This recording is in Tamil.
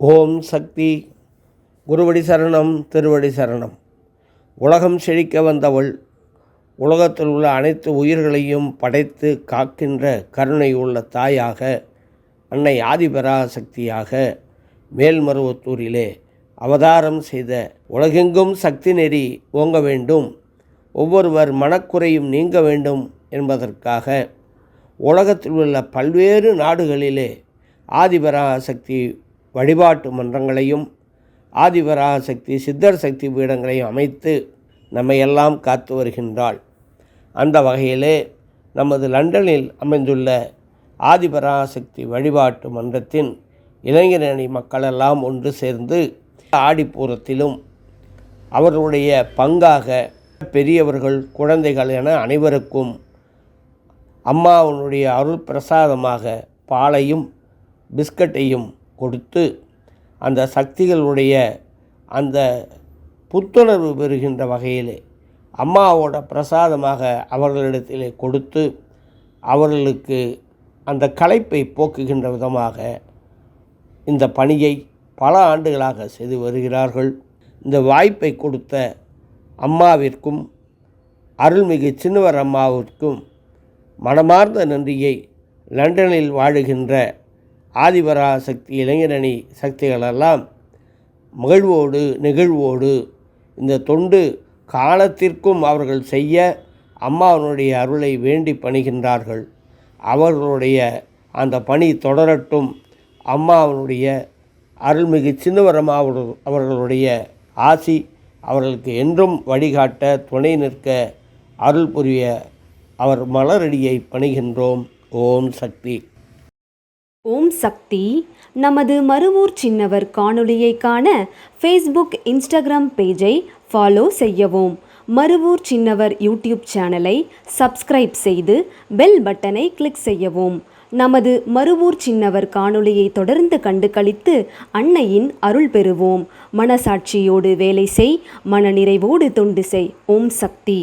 ஓம் சக்தி குருவடி சரணம் திருவடி சரணம். உலகம் செழிக்க வந்தவள் உலகத்தில் உள்ள அனைத்து உயிர்களையும் படைத்து காக்கின்ற கருணை உள்ள தாயாக அன்னை ஆதிபராசக்தியாக மேல்மருவத்தூரிலே அவதாரம் செய்த உலகெங்கும் சக்தி நெறி ஓங்க வேண்டும் ஒவ்வொருவர் மனக்குறையும் நீங்க வேண்டும் என்பதற்காக உலகத்தில் உள்ள பல்வேறு நாடுகளிலே ஆதிபராசக்தி வழிபாட்டு மன்றங்களையும் ஆதிபராசக்தி சித்தர் சக்தி பீடங்களையும் அமைத்து நம்மையெல்லாம் காத்து வருகின்றாள். அந்த வகையிலே நமது லண்டனில் அமைந்துள்ள ஆதிபராசக்தி வழிபாட்டு மன்றத்தின் இளைஞரணி மக்களெல்லாம் ஒன்று சேர்ந்து ஆடிப்பூரத்திலும் அவர்களுடைய பங்காக பெரியவர்கள் குழந்தைகள் என அனைவருக்கும் அம்மாவனுடைய அருள் பிரசாதமாக பாலையும் பிஸ்கட்டையும் கொடுத்து அந்த சக்திகளுடைய அந்த புத்துணர்வு பெறுகின்ற வகையிலே அம்மாவோட பிரசாதமாக அவர்களிடத்திலே கொடுத்து அவர்களுக்கு அந்த களைப்பை போக்குகின்ற விதமாக இந்த பணியை பல ஆண்டுகளாக செய்து வருகிறார்கள். இந்த வாய்ப்பை கொடுத்த அம்மாவிற்கும் அருள்மிகு சின்னவர் அம்மாவிற்கும் மனமார்ந்த நன்றியை லண்டனில் வாழுகின்ற ஆதிபரா சக்தி இளைஞரணி சக்திகளெல்லாம் மகிழ்வோடு நெகிழ்வோடு இந்த தொண்டு காலத்திற்கும் அவர்கள் செய்ய அம்மாவனுடைய அருளை வேண்டி பணிகின்றார்கள். அவர்களுடைய அந்த பணி தொடரட்டும். அம்மாவனுடைய அருள்மிகு சின்னவரம்மா அவர்களுடைய ஆசி அவர்களுக்கு என்றும் வழிகாட்ட துணை நிற்க அருள் புரிய அவர் மலரடியை பணிகின்றோம். ஓம் சக்தி. ஓம் சக்தி. நமது மறுவூர் சின்னவர் காணொளியை காண ஃபேஸ்புக் இன்ஸ்டாகிராம் பேஜை ஃபாலோ செய்யவும். மறுவூர் சின்னவர் யூடியூப் சேனலை சப்ஸ்கிரைப் செய்து பெல் பட்டனை கிளிக் செய்யவும். நமது மறுவூர் சின்னவர் காணொளியை தொடர்ந்து கண்டு கழித்து அன்னையின் அருள் பெறுவோம். மனசாட்சியோடு வேலை செய் மனநிறைவோடு தொண்டு செய். ஓம் சக்தி.